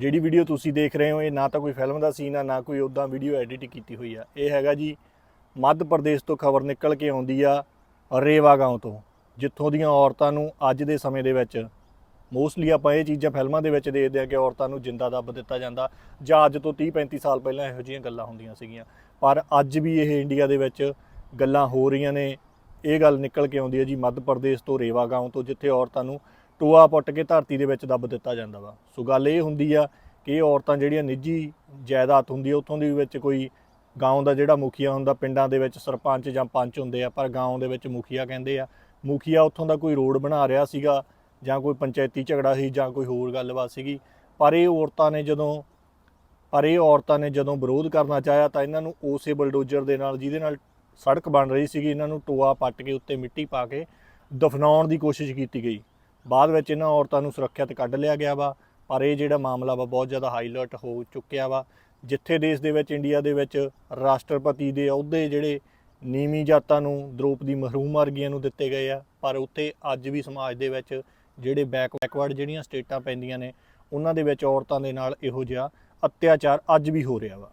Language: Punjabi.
ਜਿਹੜੀ ਵੀਡੀਓ ਤੁਸੀਂ ਦੇਖ ਰਹੇ ਹੋ, ਇਹ ਨਾ ਤਾਂ ਕੋਈ ਫਿਲਮ ਦਾ ਸੀਨ ਆ, ਨਾ ਕੋਈ ਉਦਾਂ ਵੀਡੀਓ ਐਡਿਟ ਕੀਤੀ ਹੋਈ ਆ। ਇਹ ਹੈਗਾ ਜੀ, ਮੱਧ ਪ੍ਰਦੇਸ਼ ਤੋਂ ਖਬਰ ਨਿਕਲ ਕੇ ਆਉਂਦੀ ਆ ਰੇਵਾ ਗਾਉਂ ਤੋਂ, ਜਿੱਥੋਂ ਦੀਆਂ ਔਰਤਾਂ ਨੂੰ ਅੱਜ ਦੇ ਸਮੇਂ ਦੇ ਵਿੱਚ ਮੋਸਟਲੀ ਆਪਾਂ ਇਹ ਚੀਜ਼ਾਂ ਫਿਲਮਾਂ ਦੇ ਵਿੱਚ ਦੇਖਦੇ ਆ ਕਿ ਔਰਤਾਂ ਨੂੰ ਜਿੰਦਾ ਦੱਬ ਦਿੱਤਾ ਜਾਂਦਾ। ਜਾਂ ਅੱਜ ਤੋਂ 30 35 ਸਾਲ ਪਹਿਲਾਂ ਇਹੋ ਜਿਹੀਆਂ ਗੱਲਾਂ ਹੁੰਦੀਆਂ ਸੀਗੀਆਂ। ਪਰ ਅੱਜ ਵੀ ਇਹ ਇੰਡੀਆ ਦੇ ਵਿੱਚ ਗੱਲਾਂ ਹੋ ਰਹੀਆਂ ਨੇ। ਇਹ ਗੱਲ ਨਿਕਲ ਕੇ ਆਉਂਦੀ ਹੈ ਜੀ, ਮੱਧ ਪ੍ਰਦੇਸ਼ ਤੋਂ ਰੇਵਾ ਗਾਉਂ ਤੋਂ, ਜਿੱਥੇ ਔਰਤਾਂ ਨੂੰ ਟੋਆ ਪੁੱਟ ਕੇ ਧਰਤੀ ਦੇ ਵਿੱਚ ਦੱਬ ਦਿੱਤਾ ਜਾਂਦਾ ਵਾ। ਸੋ ਗੱਲ ਇਹ ਹੁੰਦੀ ਆ ਕਿ ਇਹ ਔਰਤਾਂ ਜਿਹੜੀਆਂ ਨਿੱਜੀ ਜਾਇਦਾਦ ਹੁੰਦੀ ਆ, ਉੱਥੋਂ ਦੀ ਵਿੱਚ ਕੋਈ ਗਾਉਂ ਦਾ ਜਿਹੜਾ ਮੁਖੀਆ ਹੁੰਦਾ, ਪਿੰਡਾਂ ਦੇ ਵਿੱਚ ਸਰਪੰਚ ਜਾਂ ਪੰਚ ਹੁੰਦੇ ਆ, ਪਰ ਗਾਉਂ ਦੇ ਵਿੱਚ ਮੁਖੀਆ ਕਹਿੰਦੇ ਆ। ਮੁਖੀਆ ਉੱਥੋਂ ਦਾ ਕੋਈ ਰੋਡ ਬਣਾ ਰਿਹਾ ਸੀਗਾ ਜਾਂ ਕੋਈ ਪੰਚਾਇਤੀ ਝਗੜਾ ਸੀ ਜਾਂ ਕੋਈ ਹੋਰ ਗੱਲਬਾਤ ਸੀਗੀ, ਪਰ ਇਹ ਔਰਤਾਂ ਨੇ ਜਦੋਂ ਪਰ ਇਹ ਔਰਤਾਂ ਨੇ ਜਦੋਂ ਵਿਰੋਧ ਕਰਨਾ ਚਾਹਿਆ ਤਾਂ ਇਹਨਾਂ ਨੂੰ ਉਸੇ ਬਲਡੋਜ਼ਰ ਦੇ ਨਾਲ, ਜਿਹਦੇ ਨਾਲ ਸੜਕ ਬਣ ਰਹੀ ਸੀਗੀ, ਇਹਨਾਂ ਨੂੰ ਟੋਆ ਪੱਟ ਕੇ ਉੱਤੇ ਮਿੱਟੀ ਪਾ ਕੇ ਦਫਨਾਉਣ ਦੀ ਕੋਸ਼ਿਸ਼ ਕੀਤੀ ਗਈ। ਬਾਅਦ ਵਿੱਚ ਇਹਨਾਂ ਔਰਤਾਂ ਨੂੰ ਸੁਰੱਖਿਅਤ ਕੱਢ ਲਿਆ ਗਿਆ ਵਾ, ਪਰ ਇਹ ਜਿਹੜਾ ਮਾਮਲਾ ਵਾ ਬਹੁਤ ਜ਼ਿਆਦਾ ਹਾਈਲਾਈਟ ਹੋ ਚੁੱਕਿਆ ਵਾ। ਜਿੱਥੇ ਦੇਸ਼ ਦੇ ਵਿੱਚ, ਇੰਡੀਆ ਦੇ ਵਿੱਚ ਰਾਸ਼ਟਰਪਤੀ ਦੇ ਅਹੁਦੇ ਜਿਹੜੇ ਨੀਵੀਂ ਜਾਤਾਂ ਨੂੰ ਦ੍ਰੋਪਦੀ ਮਹਿਰੂਮ ਵਰਗੀਆਂ ਨੂੰ ਦਿੱਤੇ ਗਏ ਆ, ਪਰ ਉੱਥੇ ਅੱਜ ਵੀ ਸਮਾਜ ਦੇ ਵਿੱਚ ਜਿਹੜੇ ਬੈਕ ਬੈਕਵਰਡ ਜਿਹੜੀਆਂ ਸਟੇਟਾਂ ਪੈਂਦੀਆਂ ਨੇ, ਉਹਨਾਂ ਦੇ ਵਿੱਚ ਔਰਤਾਂ ਦੇ ਨਾਲ ਇਹੋ ਜਿਹਾ ਅਤਿਆਚਾਰ ਅੱਜ ਵੀ ਹੋ ਰਿਹਾ ਵਾ।